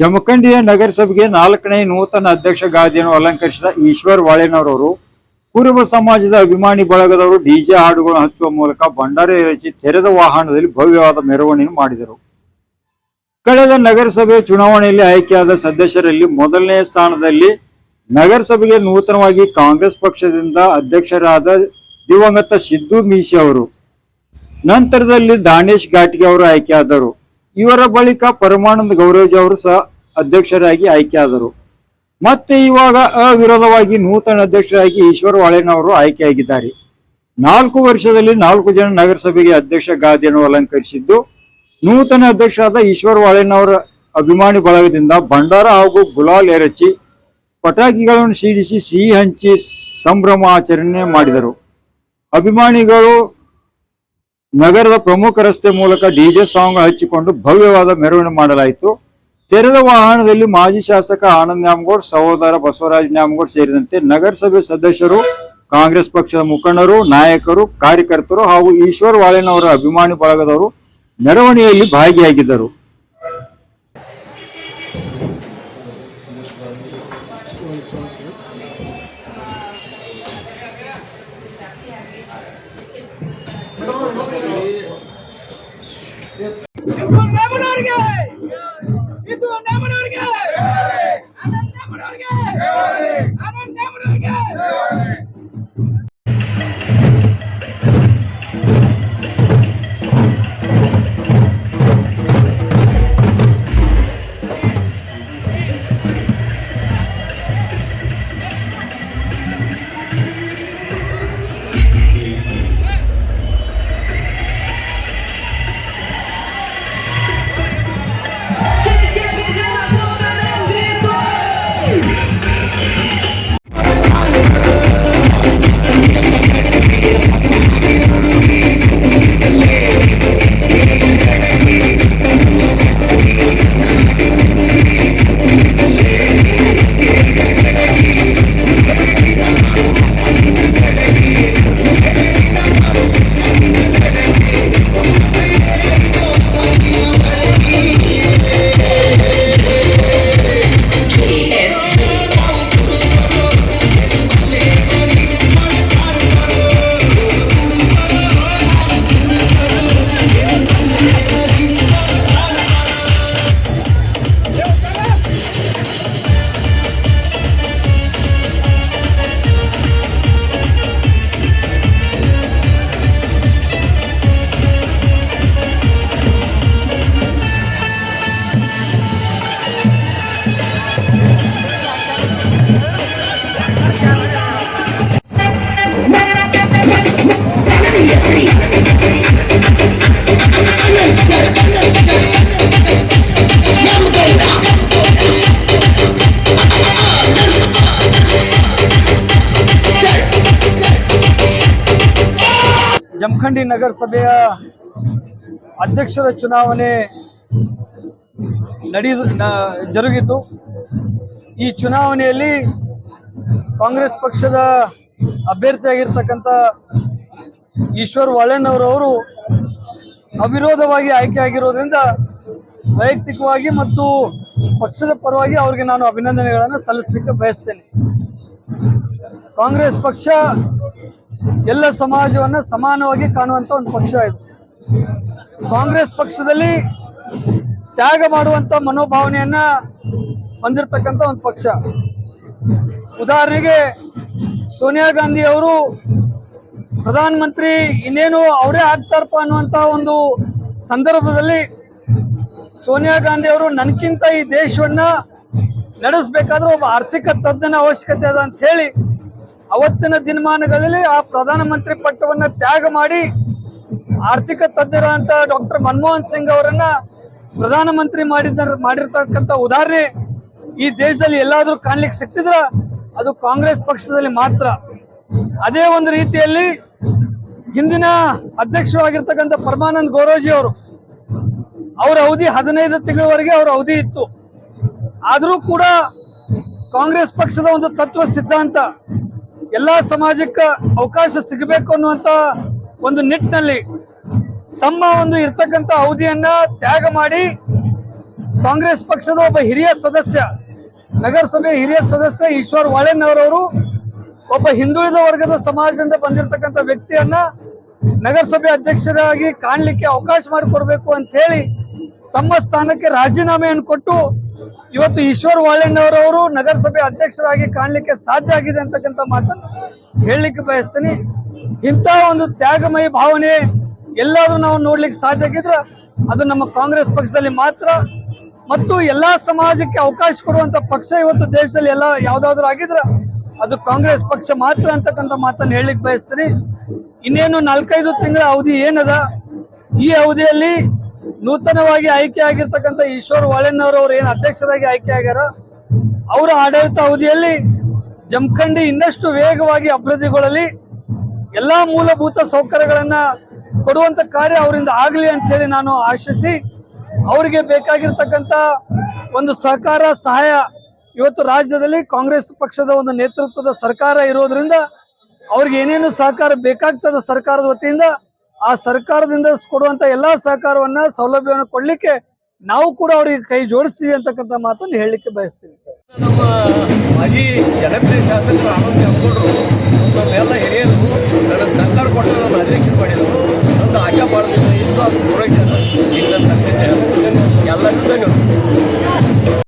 ಜಮಖಂಡಿಯ ನಗರಸಭೆಗೆ ನಾಲ್ಕನೇ ನೂತನ ಅಧ್ಯಕ್ಷ ಗಾದಿಯನ್ನು ಅಲಂಕರಿಸಿದ ಈಶ್ವರ್ ವಾಳೇನವರವರು, ಕುರುಬ ಸಮಾಜದ ಅಭಿಮಾನಿ ಬಳಗದವರು ಡಿಜೆ ಹಾಡುಗಳನ್ನು ಹಚ್ಚುವ ಮೂಲಕ ಭಂಡಾರ ರಚಿಸಿ ತೆರೆದ ವಾಹನದಲ್ಲಿ ಭವ್ಯವಾದ ಮೆರವಣಿಗೆ ಮಾಡಿದರು. ಕಳೆದ ನಗರಸಭೆ ಚುನಾವಣೆಯಲ್ಲಿ ಆಯ್ಕೆಯಾದ ಸದಸ್ಯರಲ್ಲಿ ಮೊದಲನೇ ಸ್ಥಾನದಲ್ಲಿ ನಗರಸಭೆಗೆ ನೂತನವಾಗಿ ಕಾಂಗ್ರೆಸ್ ಪಕ್ಷದಿಂದ ಅಧ್ಯಕ್ಷರಾದ ದಿವಂಗತ ಸಿದ್ದು ಮೀಶಿ ಅವರು. ನಂತರದಲ್ಲಿ ದಾನೇಶ್ ಘಾಟಿಗೆ ಅವರು ಆಯ್ಕೆಯಾದರು. ಇವರ ಬಳಿಕ ಪರಮಾನಂದ ಗೌರೇಜ್ ಅವರು ಸಹ ಅಧ್ಯಕ್ಷರಾಗಿ ಆಯ್ಕೆಯಾದರು. ಮತ್ತೆ ಇವಾಗ ಅವಿರೋಧವಾಗಿ ನೂತನ ಅಧ್ಯಕ್ಷರಾಗಿ ಈಶ್ವರ ವಾಳೇನವರು ಆಯ್ಕೆಯಾಗಿದ್ದಾರೆ. ನಾಲ್ಕು ವರ್ಷದಲ್ಲಿ ನಾಲ್ಕು ಜನ ನಗರಸಭೆಗೆ ಅಧ್ಯಕ್ಷ ಗಾದಿಯನ್ನು ಅಲಂಕರಿಸಿದ್ದು, ನೂತನ ಅಧ್ಯಕ್ಷರಾದ ಈಶ್ವರ ವಾಳೇನವರ ಅಭಿಮಾನಿ ಬಳಗದಿಂದ ಭಂಡಾರ ಹಾಗೂ ಗುಲಾಲ್ ಎರಚಿ ಪಟಾಕಿಗಳನ್ನು ಸಿಡಿಸಿ ಸಿಹಿ ಹಂಚಿ ಸಂಭ್ರಮ ಆಚರಣೆ ಮಾಡಿದರು. ಅಭಿಮಾನಿಗಳು ನಗರದ ಪ್ರಮುಖ ರಸ್ತೆ ಮೂಲಕ ಡಿಜೆ ಸಾಂಗ್ ಹಚ್ಚಿಕೊಂಡು ಭವ್ಯವಾದ ಮೆರವಣಿಗೆ ಮಾಡಲಾಯಿತು. ತೆರೆದ ವಾಹನದಲ್ಲಿ ಮಾಜಿ ಶಾಸಕ ಆನಂದ್ ನ್ಯಾಮಗೌಡ್, ಸಹೋದರ ಬಸವರಾಜ್ ನ್ಯಾಮಗೌಡ್ ಸೇರಿದಂತೆ ನಗರಸಭೆ ಸದಸ್ಯರು, ಕಾಂಗ್ರೆಸ್ ಪಕ್ಷದ ಮುಖಂಡರು, ನಾಯಕರು, ಕಾರ್ಯಕರ್ತರು ಹಾಗೂ ಈಶ್ವರ್ ವಾಳೆನವರ ಅಭಿಮಾನಿ ಬಳಗದವರು ಮೆರವಣಿಗೆಯಲ್ಲಿ ಭಾಗಿಯಾಗಿದ್ದರು. ಇದು ಜಮಖಂಡಿ ನಗರಸಭೆಯ ಅಧ್ಯಕ್ಷರ ಚುನಾವಣೆ ನಡೆದು ಜರುಗಿತು. ಈ ಚುನಾವಣೆಯಲ್ಲಿ ಕಾಂಗ್ರೆಸ್ ಪಕ್ಷದ ಅಭ್ಯರ್ಥಿಯಾಗಿರ್ತಕ್ಕಂಥ ಈಶ್ವರ್ ವಾಳೆನವರವರು ಅವಿರೋಧವಾಗಿ ಆಯ್ಕೆಯಾಗಿರೋದ್ರಿಂದ ವೈಯಕ್ತಿಕವಾಗಿ ಮತ್ತು ಪಕ್ಷದ ಪರವಾಗಿ ಅವರಿಗೆ ನಾನು ಅಭಿನಂದನೆಗಳನ್ನು ಸಲ್ಲಿಸಲಿಕ್ಕೆ ಬಯಸ್ತೇನೆ. ಕಾಂಗ್ರೆಸ್ ಪಕ್ಷ ಎಲ್ಲ ಸಮಾಜವನ್ನ ಸಮಾನವಾಗಿ ಕಾಣುವಂತ ಒಂದು ಪಕ್ಷ ಇದು. ಕಾಂಗ್ರೆಸ್ ಪಕ್ಷದಲ್ಲಿ ತ್ಯಾಗ ಮಾಡುವಂತ ಮನೋಭಾವನೆಯನ್ನ ಹೊಂದಿರತಕ್ಕಂತ ಒಂದು ಪಕ್ಷ. ಉದಾಹರಣೆಗೆ ಸೋನಿಯಾ ಗಾಂಧಿ ಅವರು ಪ್ರಧಾನಮಂತ್ರಿ ಇನ್ನೇನು ಅವರೇ ಆಗ್ತಾರಪ್ಪ ಅನ್ನುವಂತ ಒಂದು ಸಂದರ್ಭದಲ್ಲಿ ಸೋನಿಯಾ ಗಾಂಧಿ ಅವರು ನನಗಿಂತ ಈ ದೇಶವನ್ನ ನಡೆಸಬೇಕಾದ್ರೆ ಒಬ್ಬ ಆರ್ಥಿಕ ತಜ್ಞನ ಅವಶ್ಯಕತೆ ಅದ ಅಂತ ಹೇಳಿ ಅವತ್ತಿನ ದಿನಮಾನಗಳಲ್ಲಿ ಆ ಪ್ರಧಾನಮಂತ್ರಿ ಪಟ್ಟವನ್ನ ತ್ಯಾಗ ಮಾಡಿ ಆರ್ಥಿಕ ತಜ್ಞರಂತ ಡಾಕ್ಟರ್ ಮನಮೋಹನ್ ಸಿಂಗ್ ಅವರನ್ನ ಪ್ರಧಾನಮಂತ್ರಿ ಮಾಡಿದ ಮಾಡಿರ್ತಕ್ಕಂಥ ಉದಾಹರಣೆ ಈ ದೇಶದಲ್ಲಿ ಎಲ್ಲಾದ್ರೂ ಕಾಣ್ಲಿಕ್ಕೆ ಸಿಕ್ತಿದ್ರ? ಅದು ಕಾಂಗ್ರೆಸ್ ಪಕ್ಷದಲ್ಲಿ ಮಾತ್ರ. ಅದೇ ಒಂದು ರೀತಿಯಲ್ಲಿ ಹಿಂದಿನ ಅಧ್ಯಕ್ಷರಾಗಿರ್ತಕ್ಕಂಥ ಪರಮಾನಂದ್ ಗೋರೋಜಿ ಅವರು, ಅವರ ಅವಧಿ ಹದಿನೈದು ತಿಂಗಳವರೆಗೆ ಅವರ ಅವಧಿ ಇತ್ತು. ಆದರೂ ಕೂಡ ಕಾಂಗ್ರೆಸ್ ಪಕ್ಷದ ಒಂದು ತತ್ವ ಸಿದ್ಧಾಂತ ಎಲ್ಲಾ ಸಮಾಜಕ್ಕೆ ಅವಕಾಶ ಸಿಗಬೇಕು ಅನ್ನುವಂತ ಒಂದು ನಿಟ್ಟಿನಲ್ಲಿ ತಮ್ಮ ಒಂದು ಇರ್ತಕ್ಕಂಥ ಅವಧಿಯನ್ನ ತ್ಯಾಗ ಮಾಡಿ ಕಾಂಗ್ರೆಸ್ ಪಕ್ಷದ ಒಬ್ಬ ಹಿರಿಯ ಸದಸ್ಯ, ನಗರಸಭೆ ಹಿರಿಯ ಸದಸ್ಯ ಈಶ್ವರ್ ವಾಳೆನ್ನವರವರು ಒಬ್ಬ ಹಿಂದುಳಿದ ವರ್ಗದ ಸಮಾಜದಿಂದ ಬಂದಿರತಕ್ಕಂಥ ವ್ಯಕ್ತಿಯನ್ನ ನಗರಸಭೆ ಅಧ್ಯಕ್ಷರಾಗಿ ಕಾಣಲಿಕ್ಕೆ ಅವಕಾಶ ಮಾಡಿಕೊಡ್ಬೇಕು ಅಂತ ಹೇಳಿ ತಮ್ಮ ಸ್ಥಾನಕ್ಕೆ ರಾಜೀನಾಮೆಯನ್ನು ಕೊಟ್ಟು ಇವತ್ತು ಈಶ್ವರ್ ವಾಳೆಣ್ಣವರವರು ನಗರಸಭೆ ಅಧ್ಯಕ್ಷರಾಗಿ ಕಾಣಲಿಕ್ಕೆ ಸಾಧ್ಯ ಆಗಿದೆ ಅಂತಕ್ಕಂಥ ಮಾತನ್ನು ಹೇಳಲಿಕ್ಕೆ ಬಯಸ್ತೀನಿ. ಇಂಥ ಒಂದು ತ್ಯಾಗಮಯ ಭಾವನೆ ಎಲ್ಲಾದ್ರೂ ನಾವು ನೋಡ್ಲಿಕ್ಕೆ ಸಾಧ್ಯ ಆಗಿದ್ರೆ ಅದು ನಮ್ಮ ಕಾಂಗ್ರೆಸ್ ಪಕ್ಷದಲ್ಲಿ ಮಾತ್ರ ಮತ್ತು ಎಲ್ಲಾ ಸಮಾಜಕ್ಕೆ ಅವಕಾಶ ಕೊಡುವಂತ ಪಕ್ಷ ಇವತ್ತು ದೇಶದಲ್ಲಿ ಎಲ್ಲ ಯಾವ್ದಾದ್ರು ಆಗಿದ್ರೆ ಅದು ಕಾಂಗ್ರೆಸ್ ಪಕ್ಷ ಮಾತ್ರ ಅಂತಕ್ಕಂಥ ಮಾತನ್ನು ಹೇಳಲಿಕ್ಕೆ ಬಯಸ್ತೀನಿ. ಇನ್ನೇನು ನಾಲ್ಕೈದು ತಿಂಗಳ ಅವಧಿ ಏನದ? ಈ ಅವಧಿಯಲ್ಲಿ ನೂತನವಾಗಿ ಆಯ್ಕೆ ಆಗಿರ್ತಕ್ಕಂಥ ಈಶ್ವರ್ ವಾಳೆನ್ನವರ್ ಅವ್ರು ಏನು ಅಧ್ಯಕ್ಷರಾಗಿ ಆಯ್ಕೆ ಆಗ್ಯಾರ, ಅವರ ಆಡಳಿತ ಅವಧಿಯಲ್ಲಿ ಜಮಖಂಡಿ ಇನ್ನಷ್ಟು ವೇಗವಾಗಿ ಅಭಿವೃದ್ಧಿಗೊಳ್ಳಲಿ, ಎಲ್ಲಾ ಮೂಲಭೂತ ಸೌಕರ್ಯಗಳನ್ನ ಕೊಡುವಂತ ಕಾರ್ಯ ಅವರಿಂದ ಆಗಲಿ ಅಂತ ಹೇಳಿ ನಾನು ಆಶಿಸಿ, ಅವರಿಗೆ ಬೇಕಾಗಿರ್ತಕ್ಕಂಥ ಒಂದು ಸಹಕಾರ, ಸಹಾಯ ಇವತ್ತು ರಾಜ್ಯದಲ್ಲಿ ಕಾಂಗ್ರೆಸ್ ಪಕ್ಷದ ಒಂದು ನೇತೃತ್ವದ ಸರ್ಕಾರ ಇರೋದ್ರಿಂದ ಅವ್ರಿಗೆ ಏನೇನು ಸಹಕಾರ ಬೇಕಾಗ್ತದ ಸರ್ಕಾರದ ವತಿಯಿಂದ ಆ ಸರ್ಕಾರದಿಂದ ಕೊಡುವಂತ ಎಲ್ಲಾ ಸಹಕಾರವನ್ನ, ಸೌಲಭ್ಯವನ್ನ ಕೊಡ್ಲಿಕ್ಕೆ ನಾವು ಕೂಡ ಅವರಿಗೆ ಕೈ ಜೋಡಿಸ್ತೀವಿ ಅಂತಕ್ಕಂಥ ಮಾತನ್ನು ಹೇಳಲಿಕ್ಕೆ ಬಯಸ್ತೀವಿ